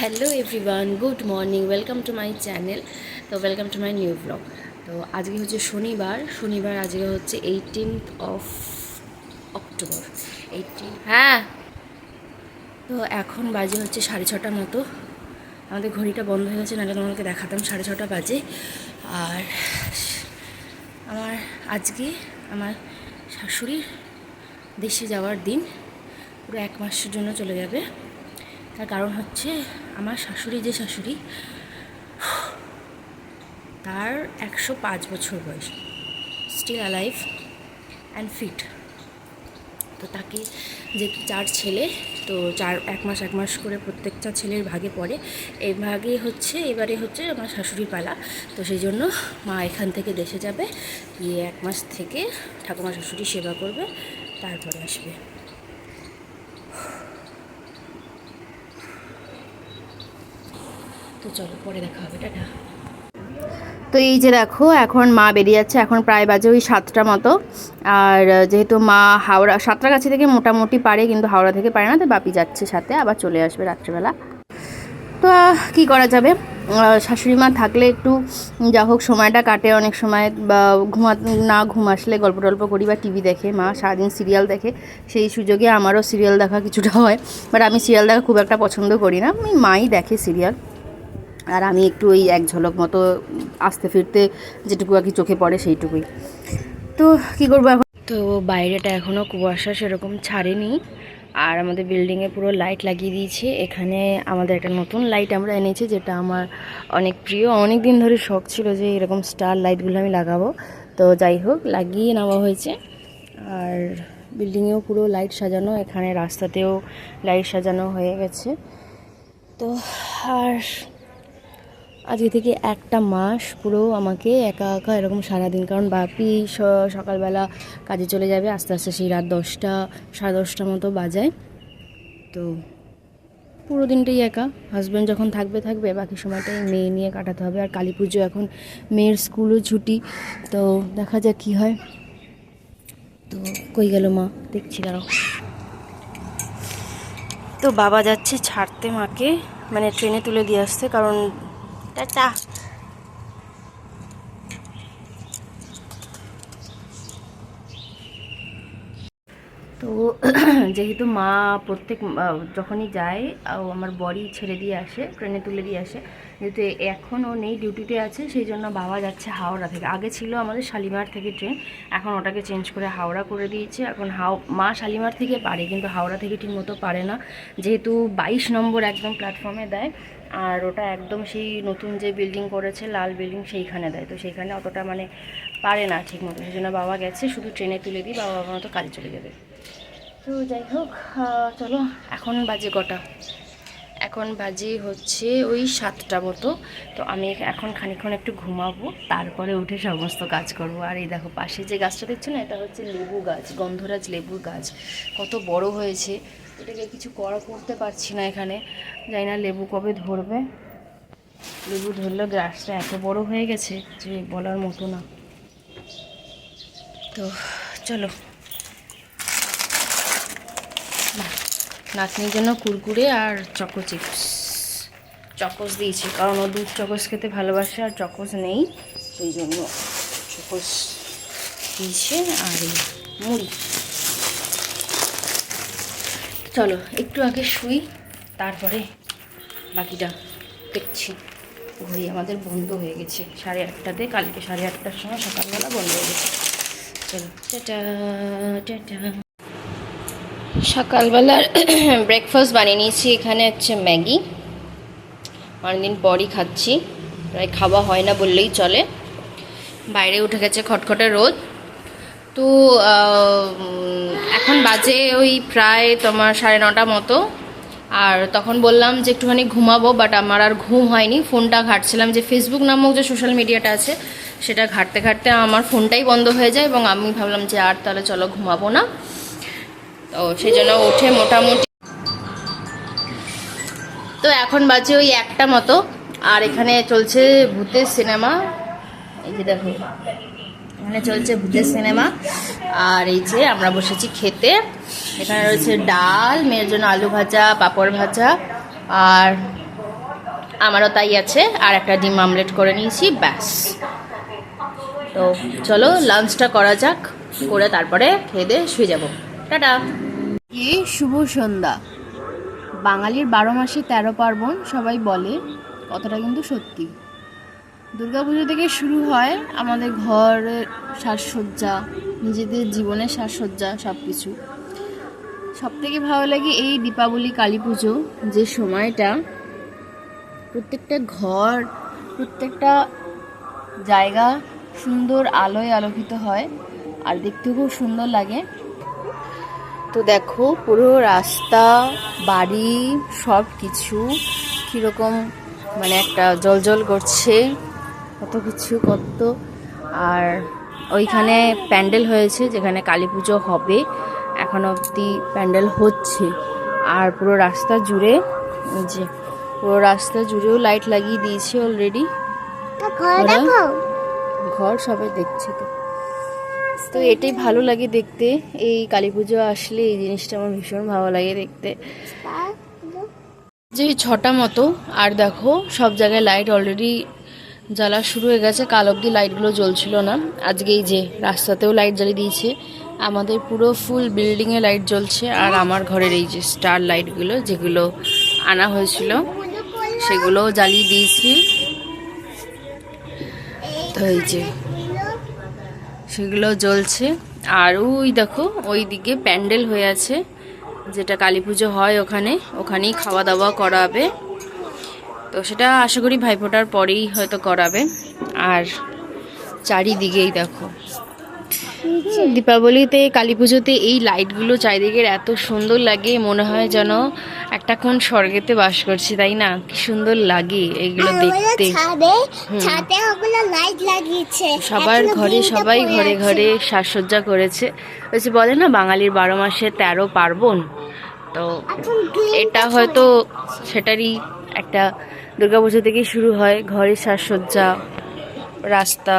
Hello everyone, good morning, welcome to my channel, তো welcome to my new blog. তো আজকে হচ্ছে শনিবার শনিবার আজকে হচ্ছে এইটিনথ অফ অক্টোবর এইটিন হ্যাঁ। তো এখন বাজে হচ্ছে সাড়ে ছটার মতো, আমাদের ঘড়িটা বন্ধ হয়ে গেছে, নাহলে তোমাদেরকে দেখাতাম সাড়ে ছটা বাজে। আর আমার আজকে আমার শাশুড়ির দেশে যাওয়ার দিন, পুরো এক মাসের জন্য চলে যাবে। তার কারণ হচ্ছে আমার শাশুড়ি যে শাশুড়ি, তার একশো পাঁচ বছর বয়স। স্টিল অ্যালাইভ অ্যান্ড ফিট তো তাকে যে চার ছেলে, তো চার, এক মাস এক মাস করে প্রত্যেকটা ছেলের ভাগে পড়ে। এই ভাগে হচ্ছে, এবারে হচ্ছে আমার শাশুড়ি পালা। তো সেই জন্য মা এখান থেকে দেশে যাবে, গিয়ে এক মাস থেকে ঠাকুমা শাশুড়ি সেবা করবে, তারপরে আসবে। তো চলো, পরে দেখা হবে, টাটা। তো এই যে দেখো, এখন মা বেরিয়ে যাচ্ছে, এখন প্রায় বাজে ওই সাতটা মতো। আর যেহেতু মা হাওড়া সাতটাগাছি থেকে মোটামুটি পারে, কিন্তু হাওড়া থেকে পারে না, তো বাপি যাচ্ছে সাথে, আবার চলে আসবে রাত্রেবেলা। তো কি করা যাবে? শাশুড়ি মা থাকলে একটু যা হোক, সময়টা কাটে অনেক সময়, বা ঘুমা, না ঘুম আসলে গল্প টল্প করি বা টিভি দেখে, মা সারাদিন সিরিয়াল দেখে, সেই সুযোগে আমারও সিরিয়াল দেখা কিছুটা হয়। বাট আমি সিরিয়াল দেখা খুব একটা পছন্দ করি না, আমি মাই দেখে সিরিয়াল। আর আমি একটু ওই এক ঝলক মতো আসতে ফিরতে যেটুকু আর কি চোখে পড়ে সেইটুকুই। তো কি করব এখন? তো বাইরেটা এখনও কুয়াশা সেরকম ছাড়েনি। আর আমাদের বিল্ডিংয়ে পুরো লাইট লাগিয়ে দিয়েছে। এখানে আমাদের একটা নতুন লাইট আমরা এনেছি, যেটা আমার অনেক প্রিয়। অনেক দিন ধরে শখ ছিল যে এরকম স্টার লাইটগুলো আমি লাগাবো। তো যাই হোক, লাগিয়ে নেওয়া হয়েছে। আর বিল্ডিংয়েও পুরো লাইট সাজানো, এখানে রাস্তাতেও লাইট সাজানো হয়ে গেছে। তো আর আজকে থেকে একটা মাস পুরো আমাকে একা একা এরকম সারাদিন, কারণ বাপি সকালবেলা কাজে চলে যাবে, আস্তে আস্তে সেই রাত দশটা, সাড়ে দশটা মতো বাজায়। তো পুরো দিনটাই একা। হাজব্যান্ড যখন থাকবে থাকবে, বাকি সময়টাই মেয়ে নিয়ে কাটাতে হবে। আর কালী পুজো এখন মেয়ের স্কুলও ছুটি, তো দেখা যাক কী হয়। তো কই গেল মা? দেখছি, দাঁড়াও। তো বাবা যাচ্ছে ছাড়তে মাকে মানে ট্রেনে তুলে দিয়ে আসতে, কারণ তো যেহেতু মা প্রত্যেক, যখনই যায় ও আমার বড়ি ছেড়ে দিয়ে আসে, ট্রেনে তুলে দিয়ে আসে, যেহেতু এখন ও নেই ডিউটিতে আছে, সেই জন্য বাবা যাচ্ছে হাওড়া থেকে। আগে ছিল আমাদের শালিমার থেকে ট্রেন, এখন ওটাকে চেঞ্জ করে হাওড়া করে দিয়েছে। এখন হাও, মা শালিমার থেকে পারে, কিন্তু হাওড়া থেকে ঠিকমতো পারে না। যেহেতু বাইশ নম্বর একদম প্ল্যাটফর্মে দেয় আর ওটা একদম সেই নতুন যে বিল্ডিং করেছে, লাল বিল্ডিং সেইখানে দেয়। তো সেইখানে অতটা মানে পারে না ঠিক মতো সেই জন্য বাবা গেছে, শুধু ট্রেনে তুলে দিই বাবা বাবা মতো কাজে চলে যাবে। তো যাই হোক চলো, এখন বাজে কটা? এখন বাজে হচ্ছে ওই সাতটা মতো। তো আমি এখন খানিকক্ষণ একটু ঘুমাবো, তারপরে উঠে সমস্ত কাজ করব। আর এই দেখো, পাশে যে গাছটা দেখছ না, এটা হচ্ছে লেবু গাছ, গন্ধরাজ লেবুর গাছ। কত বড় হয়েছে। এটাকে কিছু করা করতে পারছি না এখানে। জানি না লেবু কবে ধরবে। লেবু ধরলে গাছটা এত বড় হয়ে গেছে যে বলার মতো না। তো চলো। নাতনির জন্য কুরকুরে আর চকো চিপস। চকোস দিয়েছি, কারণ ও দুধ চকোস খেতে ভালোবাসে আর চকোস নেই, সেই জন্য চকোস দিয়েছে আর মুড়ি। চলো, একটু আগে শুই, তারপরে বাকিটা দেখছি। ঘড়ি আমাদের বন্ধ হয়ে গেছে, সাড়ে আটটাতে, কালকে সাড়ে আটটার সময় সকালবেলা বন্ধ হয়ে গেছে। চলো সকালবেলার ব্রেকফাস্ট বানিয়ে নিয়েছি, এখানে হচ্ছে ম্যাগি। অনেকদিন পরই খাচ্ছি, প্রায় খাওয়া হয় না বললেই চলে। বাইরে উঠে গেছে খটখটে রোদ। তো এখন বাজে ওই প্রায় তোমার সাড়ে নটা মতো। আর তখন বললাম যে একটুখানি ঘুমাবো বাট আমার আর ঘুম হয়নি। ফোনটা ঘাটছিলাম যে ফেসবুক নামক যে সোশ্যাল মিডিয়াটা আছে, সেটা ঘাটতে ঘাটতে আমার ফোনটাই বন্ধ হয়ে যায় এবং আমি ভাবলাম যে আর তাহলে চলো ঘুমাবো না। তো সেই জন্য উঠে মোটামুটি তো এখন বাজে ওই একটা মতো। আর এখানে চলছে ভূতের সিনেমা এই যে দেখো। এখানে চলছে ভূতের সিনেমা। আর এই যে আমরা বসেছি খেতে। এখানে রয়েছে ডাল, মেয়ের জন্য আলু ভাজা, পাঁপড় ভাজা। আর আমারও তাই আছে। আর একটা ডিম আমলেট করে নিয়েছি, ব্যাস। তো চলো লাঞ্চটা করা যাক। করে তারপরে খেয়ে দিয়ে শুয়ে যাব। টাটা। কি শুভ সন্ধ্যা। বাঙালির বারো মাসে তেরো পার্বণ, সবাই বলে, কথাটা কিন্তু সত্যি। দুর্গাপুজো থেকে শুরু হয় আমাদের ঘরের সাজসজ্জা, নিজেদের জীবনের সাজসজ্জা সব কিছু সব থেকে ভালো লাগে এই দীপাবলি, কালী পুজো যে সময়টা প্রত্যেকটা ঘর, প্রত্যেকটা জায়গা সুন্দর আলোয় আলোকিত হয় আর দেখতেও খুব সুন্দর লাগে। তো দেখো, পুরো রাস্তা, বাড়ি সব কিছু কীরকম মানে একটা জল জল করছে। কত কিছু কত। আর ওইখানে প্যান্ডেল হয়েছে যেখানে কালী পুজো হবে। এখন অবধি প্যান্ডেল হচ্ছে। আর পুরো রাস্তা জুড়ে যে পুরো রাস্তা জুড়েও লাইট লাগিয়ে দিয়েছে অলরেডি ঘর সবাই দেখছে তো। তো এটাই ভালো লাগে দেখতে। এই কালী পুজো আসলে এই জিনিসটা আমার ভীষণ ভালো লাগে দেখতে। যে ছটা মতো আর দেখো সব জায়গায় লাইট অলরেডি জ্বালা শুরু হয়ে গেছে, কাল অবধি লাইটগুলো জ্বলছিল না। আজকে এই যে রাস্তাতেও লাইট জ্বালিয়ে দিয়েছে, আমাদের পুরো ফুল বিল্ডিংয়ে লাইট জ্বলছে, আর আমার ঘরের এই যে স্টার লাইটগুলো যেগুলো আনা হয়েছিল, সেগুলোও জ্বালিয়ে দিয়েছি। তো এই যে সেগুলো জ্বলছে, আর ওই দেখো ওই দিকে প্যান্ডেল হয়ে আছে, যেটা কালী পুজো হয় ওখানে, ওখানেই খাওয়া দাওয়া করাবে। তো সেটা আশা করি ভাইফোঁটার পরেই হয়তো করাবে। আর চারিদিকেই দেখো। দীপাবলিতে কালী পুজোতে এই লাইটগুলো চারিদিকের এত সুন্দর লাগে মনে হয় যেন একটা কোন স্বর্গেতে বাস করছি তাই না? কি সুন্দর লাগে এইগুলো দেখতে। সবার ঘরে সবাই ঘরে ঘরে সাজসজ্জা করেছে। ওই যে বলে না বাঙালির বারো মাসে তেরো পার্বণ? তো এটা হয়তো সেটারই একটা দুর্গাপুজো থেকেই শুরু হয়। ঘরের সাজসজ্জা, রাস্তা,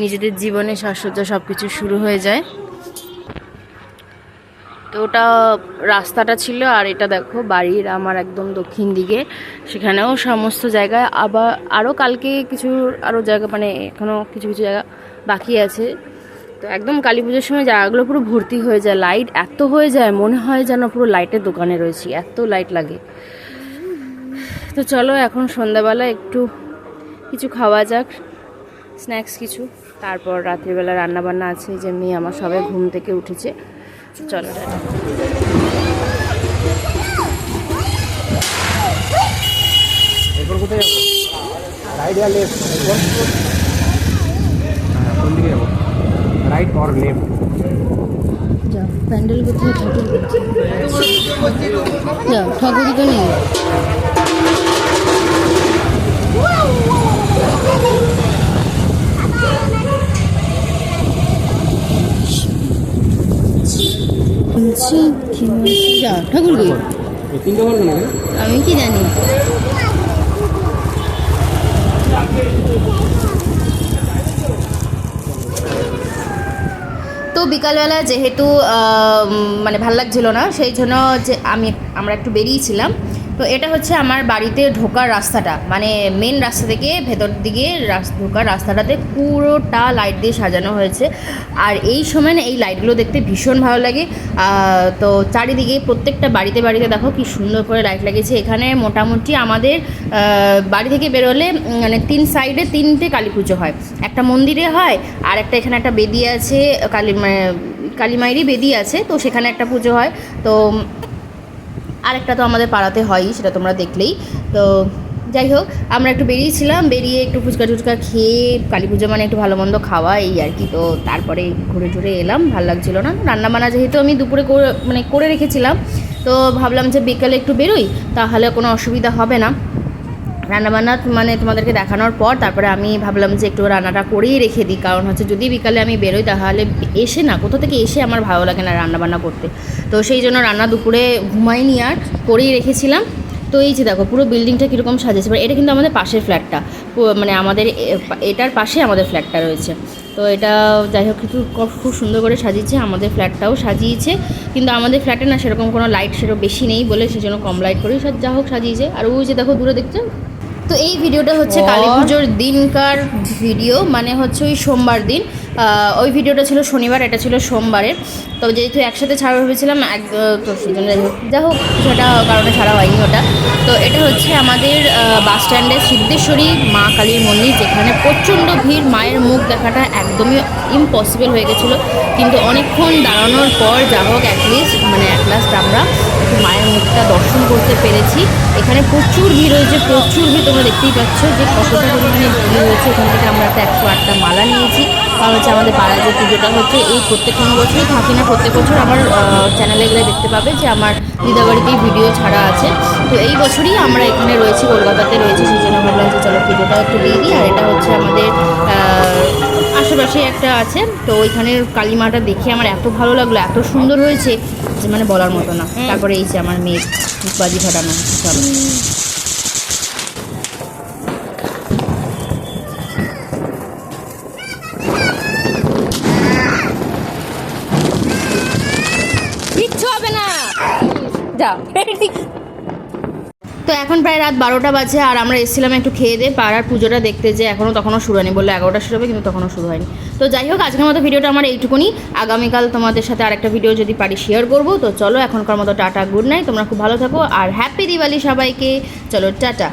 নিজেদের জীবনে সাজসজ্জা সব কিছু শুরু হয়ে যায়। তো ওটা রাস্তাটা ছিল আর এটা দেখো, বাড়ির আমার একদম দক্ষিণ দিকে। সেখানেও সমস্ত জায়গায় আবার আরও কালকে কিছু আরও জায়গা মানে এখনও কিছু কিছু জায়গা বাকি আছে। তো একদম কালী পুজোর সময় জায়গাগুলো পুরো ভর্তি হয়ে যায়, লাইট এত হয়ে যায়, মনে হয় যেন পুরো লাইটের দোকানে রয়েছি, এত লাইট লাগে। তো চলো এখন সন্ধ্যাবেলা একটু কিছু খাওয়া যাক স্ন্যাক্স কিছু। তারপর রাত্রিবেলা রান্না বান্না আছে যে মেয়ে আমার সবাই ঘুম থেকে উঠেছে। চলো আর লেফট হ্যাঁ কোন দিকে যাব? রাইট অর লেফট যাও প্যান্ডেল কোথায়? ঠাকুর যাও ঠাকুরই তো নেই? যা ঠাকুর আমি কি জানি তো বিকালবেলা যেহেতু মানে ভালো লাগছিল না, সেই জন্য যে আমি, আমরা একটু বেরিয়েছিলাম। তো এটা হচ্ছে আমার বাড়িতে ঢোকার রাস্তাটা। মানে মেন রাস্তা থেকে ভেতর দিকে ঢোকার রাস্তাটাতে পুরোটা লাইট দিয়ে সাজানো হয়েছে। আর এই সময় না এই লাইটগুলো দেখতে ভীষণ ভালো লাগে। তো চারিদিকে প্রত্যেকটা বাড়িতে বাড়িতে দেখো কি সুন্দর করে লাইট লাগিয়েছে। এখানে মোটামুটি আমাদের বাড়ি থেকে বেরোলে মানে তিন সাইডে তিনটে কালী পুজো হয়। একটা মন্দিরে হয় আর একটা এখানে একটা বেদি আছে, কালী কালীমায়েরই বেদি আছে। তো সেখানে একটা পুজো হয়। তো আরেকটা তো আমাদের পাড়াতে হয়ই সেটা তোমরা দেখলেই। তো যাই হোক, আমরা একটু বেরিয়েছিলাম, বেরিয়ে একটু ফুচকা টুচকা খেয়ে কালী পুজো মানে একটু ভালো মন্দ খাওয়া, এই আর কি। তো তারপরে ঘুরে ঘুরে এলাম, ভালো লাগছিল না। রান্না বান্না যেহেতু আমি দুপুরে মানে করে রেখেছিলাম, তো ভাবলাম যে বিকালে একটু বেরোই, তাহলে কোনো অসুবিধা হবে না। রান্নাবান্না মানে তোমাদেরকে দেখানোর পর তারপরে আমি ভাবলাম যে একটু রান্নাটা করেই রেখে দিই। কারণ হচ্ছে যদি বিকালে আমি বেরোই তাহলে এসে না, কোথা থেকে এসে আমার ভালো লাগে না রান্নাবান্না করতে। তো সেই জন্য রান্না দুপুরে ঘুমাইনি আর করেই রেখেছিলাম। তো এই যে দেখো পুরো বিল্ডিংটা কীরকম সাজিয়েছে, এবার এটা কিন্তু আমাদের পাশের ফ্ল্যাটটা। মানে আমাদের এটার পাশে আমাদের ফ্ল্যাটটা রয়েছে। তো এটা যাই হোক একটু খুব সুন্দর করে সাজিয়েছে, আমাদের ফ্ল্যাটটাও সাজিয়েছে। কিন্তু আমাদের ফ্ল্যাটে না সেরকম কোনো লাইট সেরকম বেশি নেই বলে সেজন্য কম লাইট করেই সা- যা হোক সাজিয়েছে। আর ওই যে দেখো দূরে দেখছ? তো এই ভিডিওটা হচ্ছে কালী পুজোর দিনকার ভিডিও মানে হচ্ছে ওই সোমবার দিন। ওই ভিডিওটা ছিল শনিবার এটা ছিল সোমবারের। তো যেহেতু একসাথে ছাড়া ভেবেছিলাম এক তো সেই জন্য যাই হোক। সেটা কারণে ছাড়া হয়নি ওটা। তো এটা হচ্ছে আমাদের বাস স্ট্যান্ডে সিদ্ধেশ্বরী মা কালীর মন্দির যেখানে প্রচণ্ড ভিড় মায়ের মুখ দেখাটা একদমই ইম্পসিবল হয়ে গেছিল। কিন্তু অনেকক্ষণ দাঁড়ানোর পর যা হোক অ্যাটলিস্ট মানে অ্যাট লাস্ট আমরা মায়ের মুখটা দর্শন করতে পেরেছি। এখানে প্রচুর ভিড় হয়েছে প্রচুর ভিড় তোমরা দেখতেই পাচ্ছ যে কতটা পরিমাণে ভিড় হয়েছে এখান থেকে আমরা একটা একশো আটটা মালা নিয়েছি। কারণ হচ্ছে আমাদের পাড়া যে পুজোটা হচ্ছে এই প্রত্যেক কোনো বছরই থাকি না, প্রত্যেক বছর আমার চ্যানেলে গেলে দেখতে পাবে যে আমার দিদাবাড়িতেই ভিডিও ছাড়া আছে। তো এই বছরই আমরা এখানে রয়েছি, কলকাতাতে রয়েছি, সেই জন্য ভাবলাম যে চলো পুজোটা একটু দিয়ে দিই। আর এটা হচ্ছে আমাদের আশেপাশে একটা আছে। তো ওইখানের কালীমাটা দেখে আমার এত ভালো লাগল, এত সুন্দর হয়েছে। যে মানে বলার মতো না। তারপরে এই যে আমার মেয়ে বাজি ফাটানো সব। কিচ্ছু হবে না। যাও তো এখন প্রায় রাত বারোটা বাজে আর আমরা এসেছিলাম একটু খেয়ে দিয়ে পাড়ার পুজোটা দেখতে যে এখনও তখনও শুরু হয়নি বলল এগারোটা শুরু হবে, কিন্তু তখনও শুরু হয়নি। তো যাই হোক, আজকের মতো ভিডিওটা আমার এইটুকুনি। আগামীকাল তোমাদের সাথে আরেকটা ভিডিও যদি পারি শেয়ার করব, তো চলো এখনকার মতো টাটা গুড নাইট তোমরা খুব ভালো থাকো আর হ্যাপি দিওয়ালি সবাইকে। চলো, টাটা।